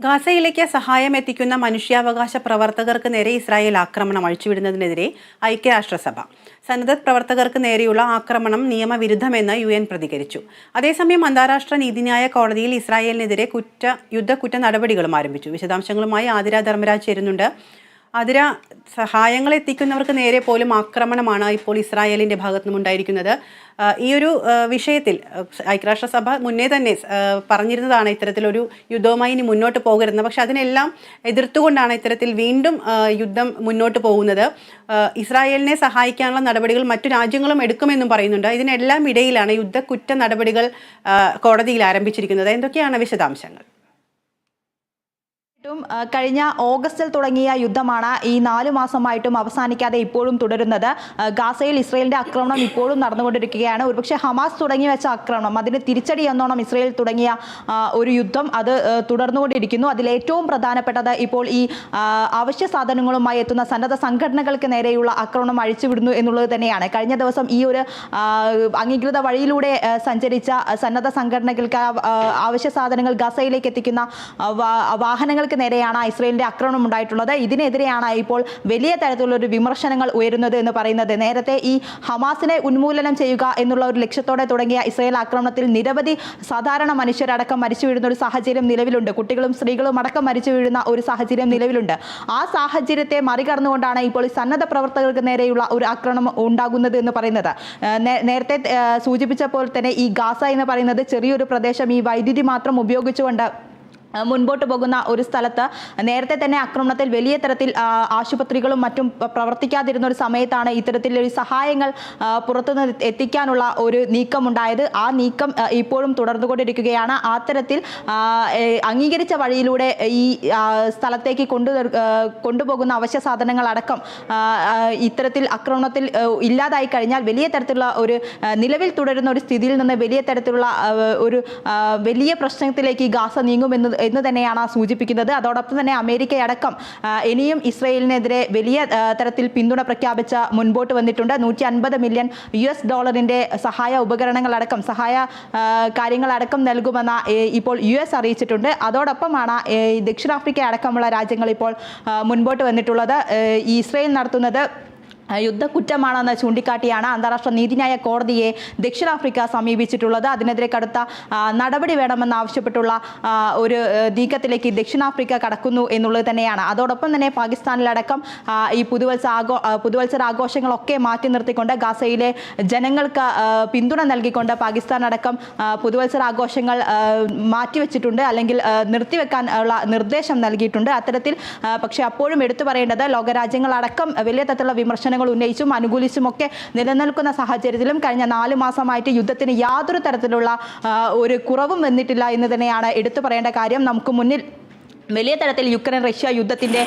ഗാസയിലേക്ക് സഹായം എത്തിക്കുന്ന മനുഷ്യാവകാശ പ്രവർത്തകർക്ക് നേരെ ഇസ്രായേൽ ആക്രമണം അഴിച്ചുവിടുന്നതിനെതിരെ ഐക്യരാഷ്ട്രസഭ. സന്നദ്ധ പ്രവർത്തകർക്ക് നേരെയുള്ള ആക്രമണം നിയമവിരുദ്ധമെന്ന് യു എൻ പ്രതികരിച്ചു. അതേസമയം അന്താരാഷ്ട്ര നീതിന്യായ കോടതിയിൽ ഇസ്രായേലിനെതിരെ കുറ്റ യുദ്ധക്കുറ്റ നടപടികളും ആരംഭിച്ചു. വിശദാംശങ്ങളുമായി ആതിര ധർമ്മരാജ് ചേരുന്നുണ്ട്. അതിര സഹായങ്ങൾ എത്തിക്കുന്നവർക്ക് നേരെ പോലും ആക്രമണമാണ് ഇപ്പോൾ ഇസ്രായേലിന്റെ ഭാഗത്തു നിന്നുണ്ടായിരിക്കുന്നത് ഈ ഒരു വിഷയത്തിൽ ഐക്യരാഷ്ട്രസഭ മുന്നേ തന്നെ പറഞ്ഞിരുന്നതാണ് ഇത്തരത്തിലൊരു യുദ്ധവുമായി ഇനി മുന്നോട്ട് പോകരുന്നത് പക്ഷെ അതിനെല്ലാം എതിർത്തുകൊണ്ടാണ് ഇത്തരത്തിൽ വീണ്ടും യുദ്ധം മുന്നോട്ട് പോകുന്നത്. ഇസ്രായേലിനെ സഹായിക്കാനുള്ള നടപടികൾ മറ്റു രാജ്യങ്ങളും എടുക്കുമെന്നും പറയുന്നുണ്ട്. ഇതിനെല്ലാം ഇടയിലാണ് യുദ്ധ കുറ്റ നടപടികൾ കോടതിയിൽ ആരംഭിച്ചിരിക്കുന്നത്. എന്തൊക്കെയാണ് വിശദാംശങ്ങൾ ും? കഴിഞ്ഞ ഓഗസ്റ്റിൽ തുടങ്ങിയ യുദ്ധമാണ് ഈ നാലു മാസമായിട്ടും അവസാനിക്കാതെ ഇപ്പോഴും തുടരുന്നത്. ഗാസയിൽ ഇസ്രയേലിന്റെ ആക്രമണം ഇപ്പോഴും നടന്നുകൊണ്ടിരിക്കുകയാണ്. ഒരുപക്ഷെ ഹമാസ് തുടങ്ങി വെച്ച ആക്രമണം അതിന് തിരിച്ചടി എന്നോണം ഇസ്രയേൽ തുടങ്ങിയ ഒരു യുദ്ധം അത് തുടർന്നുകൊണ്ടിരിക്കുന്നു. അതിൽ ഏറ്റവും പ്രധാനപ്പെട്ടത് ഇപ്പോൾ ഈ അവശ്യ സാധനങ്ങളുമായി എത്തുന്ന സന്നദ്ധ സംഘടനകൾക്ക് നേരെയുള്ള ആക്രമണം അഴിച്ചുവിടുന്നു എന്നുള്ളത് തന്നെയാണ്. കഴിഞ്ഞ ദിവസം ഈ ഒരു അംഗീകൃത വഴിയിലൂടെ സഞ്ചരിച്ച സന്നദ്ധ സംഘടനകൾക്ക് അവശ്യ സാധനങ്ങൾ ഗസയിലേക്ക് എത്തിക്കുന്ന ആ, വാഹനങ്ങൾക്ക് നേരെയാണ് ഇസ്രയേലിന്റെ ആക്രമണം ഉണ്ടായിട്ടുള്ളത്. ഇതിനെതിരെയാണ് ഇപ്പോൾ വലിയ തരത്തിലുള്ള ഒരു വിമർശനങ്ങൾ ഉയരുന്നത് എന്ന് പറയുന്നത്. നേരത്തെ ഈ ഹമാസിനെ ഉന്മൂലനം ചെയ്യുക എന്നുള്ള ഒരു ലക്ഷ്യത്തോടെ തുടങ്ങിയ ഇസ്രയേൽ ആക്രമണത്തിൽ നിരവധി സാധാരണ മനുഷ്യരടക്കം മരിച്ചു വീഴുന്ന ഒരു സാഹചര്യം നിലവിലുണ്ട്. കുട്ടികളും സ്ത്രീകളും അടക്കം മരിച്ചു വീഴുന്ന ഒരു സാഹചര്യം നിലവിലുണ്ട്. ആ സാഹചര്യത്തെ മറികടന്നുകൊണ്ടാണ് ഇപ്പോൾ ഈ സന്നദ്ധ പ്രവർത്തകർക്ക് നേരെയുള്ള ഒരു ആക്രമണം ഉണ്ടാകുന്നത് എന്ന് പറയുന്നത്. നേരത്തെ സൂചിപ്പിച്ച പോലെ തന്നെ ഈ ഗാസ എന്ന് പറയുന്നത് ചെറിയൊരു പ്രദേശം. ഈ വൈദ്യുതി മാത്രം ഉപയോഗിച്ചുകൊണ്ട് മുൻപോട്ട് പോകുന്ന ഒരു സ്ഥലത്ത് നേരത്തെ തന്നെ ആക്രമണത്തിൽ വലിയ തരത്തിൽ ആശുപത്രികളും മറ്റും പ്രവർത്തിക്കാതിരുന്ന ഒരു സമയത്താണ് ഇത്തരത്തിലൊരു സഹായങ്ങൾ പുറത്തുനിന്ന് എത്തിക്കാനുള്ള ഒരു നീക്കമുണ്ടായത്. ആ നീക്കം ഇപ്പോഴും തുടർന്നുകൊണ്ടിരിക്കുകയാണ്. ആ തരത്തിൽ അംഗീകരിച്ച വഴിയിലൂടെ ഈ സ്ഥലത്തേക്ക് കൊണ്ടു കൊണ്ടുപോകുന്ന അവശ്യ സാധനങ്ങളടക്കം ഇത്തരത്തിൽ ആക്രമണത്തിൽ ഇല്ലാതായി കഴിഞ്ഞാൽ വലിയ തരത്തിലുള്ള ഒരു നിലവിൽ തുടരുന്ന ഒരു സ്ഥിതിയിൽ നിന്ന് വലിയ തരത്തിലുള്ള ഒരു വലിയ പ്രശ്നത്തിലേക്ക് ഗാസ നീങ്ങുമെന്ന് എന്ന് തന്നെയാണ് സൂചിപ്പിക്കുന്നത്. അതോടൊപ്പം തന്നെ അമേരിക്കയടക്കം ഇനിയും ഇസ്രയേലിനെതിരെ വലിയ തരത്തിൽ പിന്തുണ പ്രഖ്യാപിച്ച മുൻപോട്ട് വന്നിട്ടുണ്ട്. നൂറ്റി അൻപത് മില്യൺ യു എസ് ഡോളറിന്റെ സഹായ ഉപകരണങ്ങളടക്കം സഹായ കാര്യങ്ങളടക്കം നൽകുമെന്ന ഇപ്പോൾ യു എസ് അറിയിച്ചിട്ടുണ്ട്. അതോടൊപ്പമാണ് ദക്ഷിണാഫ്രിക്ക അടക്കമുള്ള രാജ്യങ്ങൾ ഇപ്പോൾ മുൻപോട്ട് വന്നിട്ടുള്ളത്. ഇസ്രയേൽ നടത്തുന്നത് യുദ്ധക്കുറ്റമാണെന്ന് ചൂണ്ടിക്കാട്ടിയാണ് അന്താരാഷ്ട്ര നീതിന്യായ കോടതിയെ ദക്ഷിണാഫ്രിക്ക സമീപിച്ചിട്ടുള്ളത്. അതിനെതിരെ കടുത്ത നടപടി വേണമെന്ന് ആവശ്യപ്പെട്ടുള്ള ഒരു നീക്കത്തിലേക്ക് ദക്ഷിണാഫ്രിക്ക കടക്കുന്നു എന്നുള്ളത് തന്നെയാണ്. അതോടൊപ്പം തന്നെ പാകിസ്ഥാനിലടക്കം ഈ പുതുവത്സ ആഘോ പുതുവത്സര ആഘോഷങ്ങളൊക്കെ മാറ്റി നിർത്തിക്കൊണ്ട് ഗാസയിലെ ജനങ്ങൾക്ക് പിന്തുണ നൽകിക്കൊണ്ട് പാകിസ്ഥാൻ അടക്കം പുതുവത്സര ആഘോഷങ്ങൾ മാറ്റിവെച്ചിട്ടുണ്ട് അല്ലെങ്കിൽ നിർത്തിവെക്കാൻ ഉള്ള നിർദ്ദേശം നൽകിയിട്ടുണ്ട്. അത്തരത്തിൽ പക്ഷേ അപ്പോഴും എടുത്തു പറയേണ്ടത് ലോകരാജ്യങ്ങളടക്കം വലിയ തരത്തിലുള്ള വിമർശനങ്ങൾ ഉന്നയിച്ചും അനുകൂലിച്ചും ഒക്കെ നിലനിൽക്കുന്ന സാഹചര്യത്തിലും കഴിഞ്ഞ നാല് മാസമായിട്ട് യുദ്ധത്തിന് യാതൊരു തരത്തിലുള്ള ഒരു കുറവും വന്നിട്ടില്ല എന്ന് തന്നെയാണ് എടുത്തു പറയേണ്ട കാര്യം നമുക്ക് മുന്നിൽ വലിയ തരത്തിൽ യുക്രൈൻ റഷ്യ യുദ്ധത്തിന്റെ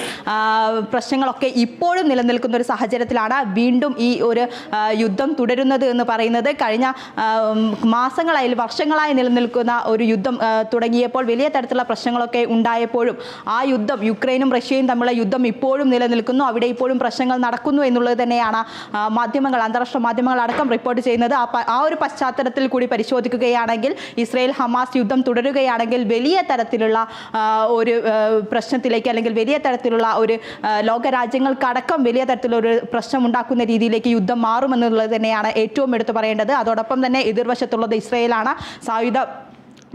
പ്രശ്നങ്ങളൊക്കെ ഇപ്പോഴും നിലനിൽക്കുന്ന ഒരു സാഹചര്യത്തിലാണ് വീണ്ടും ഈ ഒരു യുദ്ധം തുടരുന്നത് എന്ന് പറയുന്നത്. കഴിഞ്ഞ മാസങ്ങളായി വർഷങ്ങളായി നിലനിൽക്കുന്ന ഒരു യുദ്ധം തുടങ്ങിയപ്പോൾ വലിയ തരത്തിലുള്ള പ്രശ്നങ്ങളൊക്കെ ഉണ്ടായപ്പോഴും ആ യുദ്ധം യുക്രൈനും റഷ്യയും തമ്മിലുള്ള യുദ്ധം ഇപ്പോഴും നിലനിൽക്കുന്നു. അവിടെ ഇപ്പോഴും പ്രശ്നങ്ങൾ നടക്കുന്നു എന്നുള്ളത് തന്നെയാണ് മാധ്യമങ്ങൾ അന്താരാഷ്ട്ര മാധ്യമങ്ങൾ അടക്കം റിപ്പോർട്ട് ചെയ്യുന്നത്. ആ ഒരു പശ്ചാത്തലത്തിൽ കൂടി പരിശോധിക്കുകയാണെങ്കിൽ ഇസ്രയേൽ ഹമാസ് യുദ്ധം തുടരുകയാണെങ്കിൽ വലിയ തരത്തിലുള്ള ഒരു പ്രശ്നത്തിലേക്ക് അല്ലെങ്കിൽ വലിയ തരത്തിലുള്ള ഒരു ലോകരാജ്യങ്ങൾക്കടക്കം വലിയ തരത്തിലൊരു പ്രശ്നം ഉണ്ടാക്കുന്ന രീതിയിലേക്ക് യുദ്ധം മാറുമെന്നുള്ളത് തന്നെയാണ് ഏറ്റവും എടുത്തു പറയേണ്ടത്. അതോടൊപ്പം തന്നെ എതിർവശത്തുള്ളത് ഇസ്രയേലാണ്. സായുധ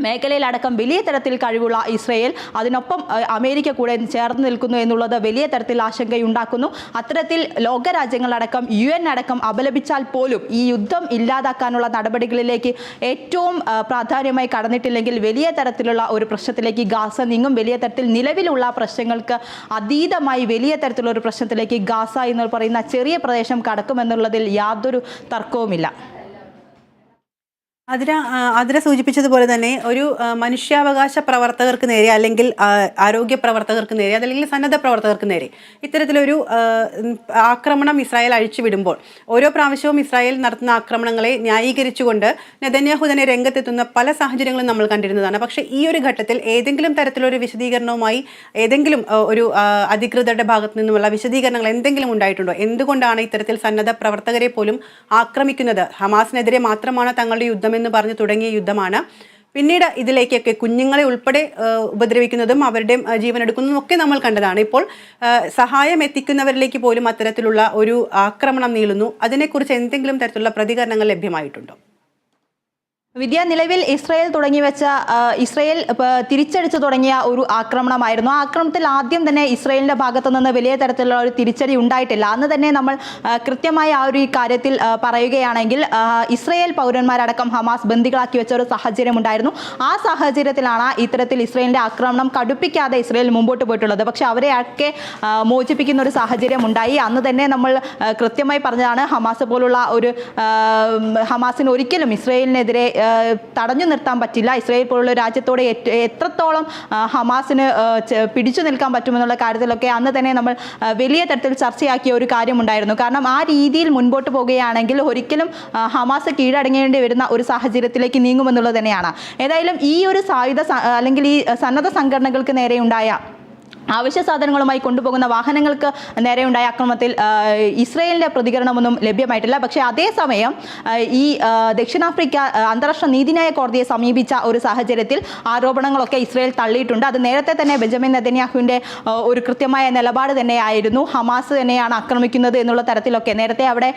മേഖലയിലടക്കം വലിയ തരത്തിൽ കഴിവുള്ള ഇസ്രയേൽ അതിനൊപ്പം അമേരിക്ക കൂടെ ചേർന്ന് നിൽക്കുന്നു എന്നുള്ളത് വലിയ തരത്തിൽ ആശങ്കയുണ്ടാക്കുന്നു. അത്തരത്തിൽ ലോകരാജ്യങ്ങളടക്കം യു എൻ അടക്കം അപലപിച്ചാൽ പോലും ഈ യുദ്ധം ഇല്ലാതാക്കാനുള്ള നടപടികളിലേക്ക് ഏറ്റവും പ്രാധാന്യമായി കടന്നിട്ടില്ലെങ്കിൽ വലിയ തരത്തിലുള്ള ഒരു പ്രശ്നത്തിലേക്ക് ഗാസ നീങ്ങും. വലിയ തരത്തിൽ നിലവിലുള്ള പ്രശ്നങ്ങൾക്ക് അതീതമായി വലിയ തരത്തിലുള്ള ഒരു പ്രശ്നത്തിലേക്ക് ഗാസ എന്ന് പറയുന്ന ചെറിയ പ്രദേശം കടക്കുമെന്നുള്ളതിൽ യാതൊരു തർക്കവുമില്ല. അതിര അതിര സൂചിപ്പിച്ചതുപോലെ തന്നെ ഒരു മനുഷ്യാവകാശ പ്രവർത്തകർക്ക് നേരെ അല്ലെങ്കിൽ ആരോഗ്യ പ്രവർത്തകർക്ക് നേരെ അതല്ലെങ്കിൽ സന്നദ്ധ പ്രവർത്തകർക്ക് നേരെ ഇത്തരത്തിലൊരു ആക്രമണം ഇസ്രായേൽ അഴിച്ചുവിടുമ്പോൾ ഓരോ പ്രാവശ്യവും ഇസ്രായേൽ നടത്തുന്ന ആക്രമണങ്ങളെ ന്യായീകരിച്ചുകൊണ്ട് നെതന്യാഹു തന്നെ രംഗത്തെത്തുന്ന പല സാഹചര്യങ്ങളും നമ്മൾ കണ്ടിരുന്നതാണ്. പക്ഷേ ഈ ഒരു ഘട്ടത്തിൽ ഏതെങ്കിലും തരത്തിലൊരു വിശദീകരണവുമായി ഏതെങ്കിലും ഒരു അധികൃതരുടെ ഭാഗത്തു നിന്നുമുള്ള വിശദീകരണങ്ങൾ എന്തെങ്കിലും ഉണ്ടായിട്ടുണ്ടോ? എന്തുകൊണ്ടാണ് ഇത്തരത്തിൽ സന്നദ്ധ പ്രവർത്തകരെ പോലും ആക്രമിക്കുന്നത്? ഹമാസിനെതിരെ മാത്രമാണ് തങ്ങളുടെ യുദ്ധമെന്ന് പറഞ്ഞ് തുടങ്ങിയ യുദ്ധമാണ്. പിന്നീട് ഇതിലേക്കൊക്കെ കുഞ്ഞുങ്ങളെ ഉൾപ്പെടെ ഉപദ്രവിക്കുന്നതും അവരുടെ ജീവനെടുക്കുന്നതും ഒക്കെ നമ്മൾ കണ്ടതാണ്. ഇപ്പോൾ സഹായം എത്തിക്കുന്നവരിലേക്ക് പോലും അത്തരത്തിലുള്ള ഒരു ആക്രമണം നീളുന്നു. അതിനെക്കുറിച്ച് എന്തെങ്കിലും തരത്തിലുള്ള പ്രതികരണങ്ങൾ ലഭ്യമായിട്ടുണ്ടോ? വിദ്യ നിലവിൽ ഇസ്രയേൽ തുടങ്ങി വെച്ച ആ, ഇസ്രയേൽ തിരിച്ചടിച്ചു തുടങ്ങിയ ഒരു ആക്രമണമായിരുന്നു. ആ ആക്രമണത്തിൽ ആദ്യം തന്നെ ഇസ്രയേലിന്റെ ഭാഗത്തു നിന്ന് വലിയ തരത്തിലുള്ള ഒരു തിരിച്ചടി ഉണ്ടായിട്ടില്ല. അന്ന് തന്നെ നമ്മൾ കൃത്യമായി ആ ഒരു കാര്യത്തിൽ പറയുകയാണെങ്കിൽ ഇസ്രായേൽ പൗരന്മാരടക്കം ഹമാസ് ബന്ദികളാക്കി വെച്ച ഒരു സാഹചര്യം ഉണ്ടായിരുന്നു. ആ സാഹചര്യത്തിലാണ് ഇത്തരത്തിൽ ഇസ്രയേലിന്റെ ആക്രമണം കടുപ്പിക്കാതെ ഇസ്രയേൽ മുമ്പോട്ട് പോയിട്ടുള്ളത്. പക്ഷേ അവരെയൊക്കെ മോചിപ്പിക്കുന്ന ഒരു സാഹചര്യം ഉണ്ടായി. അന്ന് തന്നെ നമ്മൾ കൃത്യമായി പറഞ്ഞതാണ് ഹമാസ് പോലുള്ള ഒരു ഹമാസിന് ഒരിക്കലും ഇസ്രയേലിനെതിരെ തടഞ്ഞു നിർത്താൻ പറ്റില്ല. ഇസ്രയേൽ പോലുള്ള രാജ്യത്തോടെ എത്രത്തോളം ഹമാസിന് പിടിച്ചു നിൽക്കാൻ പറ്റുമെന്നുള്ള കാര്യത്തിലൊക്കെ അന്ന് തന്നെ നമ്മൾ വലിയ തരത്തിൽ ചർച്ചയാക്കിയ ഒരു കാര്യമുണ്ടായിരുന്നു. കാരണം ആ രീതിയിൽ മുൻപോട്ട് പോകുകയാണെങ്കിൽ ഒരിക്കലും ഹമാസ് കീഴടങ്ങേണ്ടി വരുന്ന ഒരു സാഹചര്യത്തിലേക്ക് നീങ്ങുമെന്നുള്ളത് തന്നെയാണ്. ഏതായാലും ഈ ഒരു സായുധ അല്ലെങ്കിൽ ഈ സന്നദ്ധ സംഘടനകൾക്ക് നേരെയുണ്ടായ അവശ്യ സാധനങ്ങളുമായി കൊണ്ടുപോകുന്ന വാഹനങ്ങൾക്ക് നേരെയുണ്ടായ അക്രമത്തിൽ ഇസ്രയേലിന്റെ പ്രതികരണമൊന്നും ലഭ്യമായിട്ടില്ല. പക്ഷേ അതേസമയം ഈ ദക്ഷിണാഫ്രിക്ക അന്താരാഷ്ട്ര നീതിന്യായ കോടതിയെ സമീപിച്ച ഒരു സാഹചര്യത്തിൽ ആരോപണങ്ങളൊക്കെ ഇസ്രയേൽ തള്ളിയിട്ടുണ്ട്. അത് നേരത്തെ തന്നെ ബെഞ്ചമിൻ നെതന്യാഹുവിന്റെ ഒരു കൃത്യമായ നിലപാട് തന്നെയായിരുന്നു. ഹമാസ് തന്നെയാണ് ആക്രമിക്കുന്നത് എന്നുള്ള തരത്തിലൊക്കെ. നേരത്തെ അവിടെ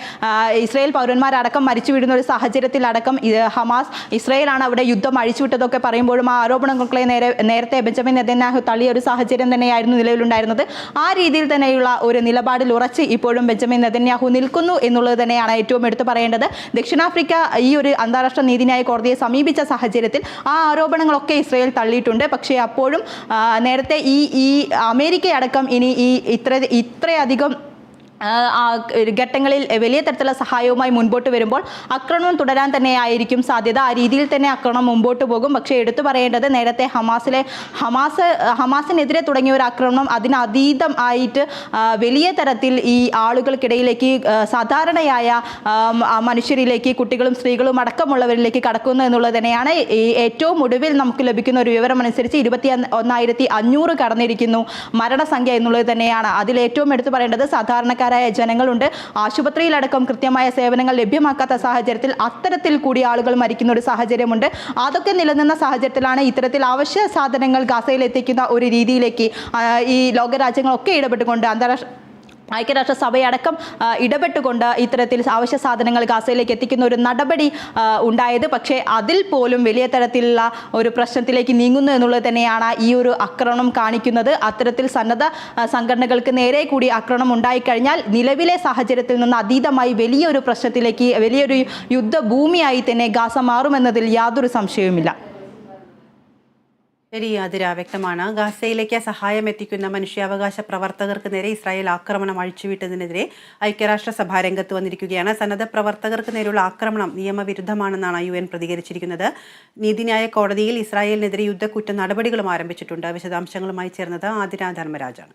ഇസ്രയേൽ പൗരന്മാരടക്കം മരിച്ചു വീഴുന്ന ഒരു സാഹചര്യത്തിലടക്കം ഹമാസ് ഇസ്രയേലാണ് അവിടെ യുദ്ധം അഴിച്ചുവിട്ടതൊക്കെ പറയുമ്പോഴും ആ ആരോപണങ്ങളെ നേരെ നേരത്തെ ബെഞ്ചമിൻ നെതന്യാഹു തള്ളിയ ഒരു സാഹചര്യം തന്നെയായിരുന്നു. നിലവിലുണ്ടായിരുന്നത്. ആ രീതിയിൽ തന്നെയുള്ള ഒരു നിലപാടിൽ ഉറച്ച് ഇപ്പോഴും ബെഞ്ചമിൻ നെതന്യാഹു നിൽക്കുന്നു എന്നുള്ളത് തന്നെയാണ് ഏറ്റവും എടുത്തു പറയേണ്ടത്. ദക്ഷിണാഫ്രിക്ക ഈ ഒരു അന്താരാഷ്ട്ര നീതിന്യായ കോടതിയെ സമീപിച്ച സാഹചര്യത്തിൽ ആ ആരോപണങ്ങളൊക്കെ ഇസ്രയേൽ തള്ളിയിട്ടുണ്ട്. പക്ഷേ അപ്പോഴും നേരത്തെ ഈ ഈ അമേരിക്കയടക്കം ഇനി ഈ ഇത്ര ഇത്രയധികം ഘട്ടങ്ങളിൽ വലിയ തരത്തിലുള്ള സഹായവുമായി മുൻപോട്ട് വരുമ്പോൾ ആക്രമണം തുടരാൻ തന്നെയായിരിക്കും സാധ്യത. ആ രീതിയിൽ തന്നെ ആക്രമണം മുമ്പോട്ട് പോകും. പക്ഷേ എടുത്തു പറയേണ്ടത് നേരത്തെ ഹമാസിലെ ഹമാസ് ഹമാസിനെതിരെ തുടങ്ങിയ ഒരു ആക്രമണം അതിനതീതം ആയിട്ട് വലിയ തരത്തിൽ ഈ ആളുകൾക്കിടയിലേക്ക് സാധാരണയായ മനുഷ്യരിലേക്ക് കുട്ടികളും സ്ത്രീകളും അടക്കമുള്ളവരിലേക്ക് കടക്കുന്നു എന്നുള്ളത് തന്നെയാണ്. ഏറ്റവും ഒടുവിൽ നമുക്ക് ലഭിക്കുന്ന ഒരു വിവരം അനുസരിച്ച് ഇരുപത്തി ഒന്നായിരത്തി അഞ്ഞൂറ് കടന്നിരിക്കുന്നു മരണസംഖ്യ എന്നുള്ളത് തന്നെയാണ്. അതിൽ ഏറ്റവും എടുത്തു പറയേണ്ടത് സാധാരണക്കാരായ ജനങ്ങളുണ്ട്. ആശുപത്രിയിലടക്കം കൃത്യമായ സേവനങ്ങൾ ലഭ്യമാക്കാത്ത സാഹചര്യത്തിൽ അത്തരത്തിൽ കൂടി ആളുകൾ മരിക്കുന്ന ഒരു സാഹചര്യമുണ്ട്. അതൊക്കെ നിലനിന്ന സാഹചര്യത്തിലാണ് ഇത്തരത്തിൽ അവശ്യ സാധനങ്ങൾ ഗാസയിൽ എത്തിക്കുന്ന ഒരു രീതിയിലേക്ക് ഈ ലോകരാജ്യങ്ങളൊക്കെ ഇടപെട്ടുകൊണ്ട് അന്താരാഷ്ട്ര ഐക്യരാഷ്ട്രസഭയടക്കം സഭയടക്കം ഇടപെട്ടുകൊണ്ട് ഇത്തരത്തിൽ അവശ്യ സാധനങ്ങൾ ഗാസയിലേക്ക് എത്തിക്കുന്ന ഒരു നടപടി ഉണ്ടായത്. പക്ഷേ അതിൽ പോലും വലിയ തരത്തിലുള്ള ഒരു പ്രശ്നത്തിലേക്ക് നീങ്ങുന്നു എന്നുള്ളത് തന്നെയാണ് ഈ ഒരു ആക്രമണം കാണിക്കുന്നത്. അത്തരത്തിൽ സന്നദ്ധ സംഘടനകൾക്ക് നേരെ കൂടി ആക്രമണം ഉണ്ടായിക്കഴിഞ്ഞാൽ നിലവിലെ സാഹചര്യത്തിൽ നിന്ന് അതീതമായി വലിയൊരു പ്രശ്നത്തിലേക്ക് വലിയൊരു യുദ്ധഭൂമിയായി തന്നെ ഗാസ മാറുമെന്നതിൽ യാതൊരു സംശയവുമില്ല. ശരി അതിര വ്യക്തമാണ് ഗാസയിലേക്ക് സഹായം എത്തിക്കുന്ന മനുഷ്യാവകാശ പ്രവർത്തകർക്ക് നേരെ ഇസ്രായേൽ ആക്രമണം അഴിച്ചുവിട്ടതിനെതിരെ ഐക്യരാഷ്ട്രസഭ രംഗത്ത് വന്നിരിക്കുകയാണ്. സന്നദ്ധ പ്രവർത്തകർക്ക് നേരെയുള്ള ആക്രമണം നിയമവിരുദ്ധമാണെന്നാണ് യു എൻ പ്രതികരിച്ചിരിക്കുന്നത്. നീതിന്യായ കോടതിയിൽ ഇസ്രായേലിനെതിരെ യുദ്ധക്കുറ്റ നടപടികളും ആരംഭിച്ചിട്ടുണ്ട്. വിശദാംശങ്ങളുമായി ചേർന്നത് ആതിര ധർമ്മരാജാണ്.